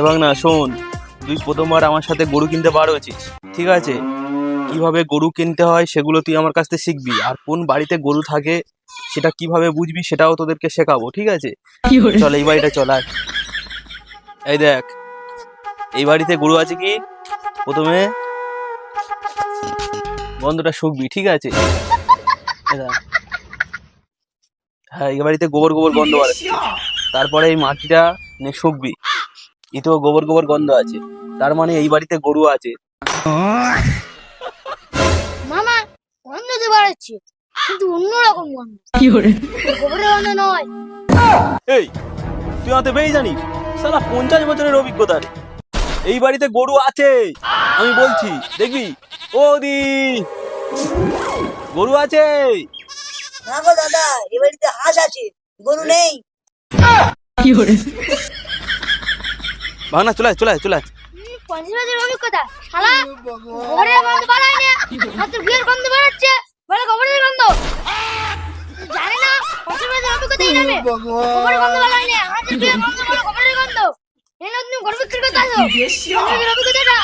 এবং না শোন তুই প্রথমবার আমার সাথে গরু কিনতে বার হয়েছিস। ঠিক আছে? কীভাবে গরু কিনতে হয় সেগুলো তুই আমার কাছ থেকে শিখবি। আর কোন বাড়িতে গরু থাকে সেটা কীভাবে বুঝবি সেটাও তোদেরকে শেখাবো ঠিক আছে? চল এই বাড়িটা চল আয়। এই দেখ এই বাড়িতে গরু আছে কি? প্রথমে গন্ধটা শুকবি ঠিক আছে? হ্যাঁ এই বাড়িতে গোবর গোবর গন্ধ আছে তারপরে এই মাটিটা নে শুকবি। এতেও গোবর গোবর গন্ধ আছে। তার মানে এই বাড়িতে গরু আছে। মামা গন্ধ তো বাড়াচ্ছে কিন্তু অন্যরকম গন্ধ। গোবরের গন্ধ নয়। এই তুই আমাকে বেই জানিস? সালা পঞ্চাশ বছরের অভিজ্ঞতা রে। এই বাড়িতে গরু আছে আমি বলছি দেখবি? ও দি গরু আছে। না গো দাদা এ বাড়িতে হাঁস আছে গরু নেই। ভাঙনা চলে চলে চলে বিক্রি করতে আসো। অভিজ্ঞতাটা।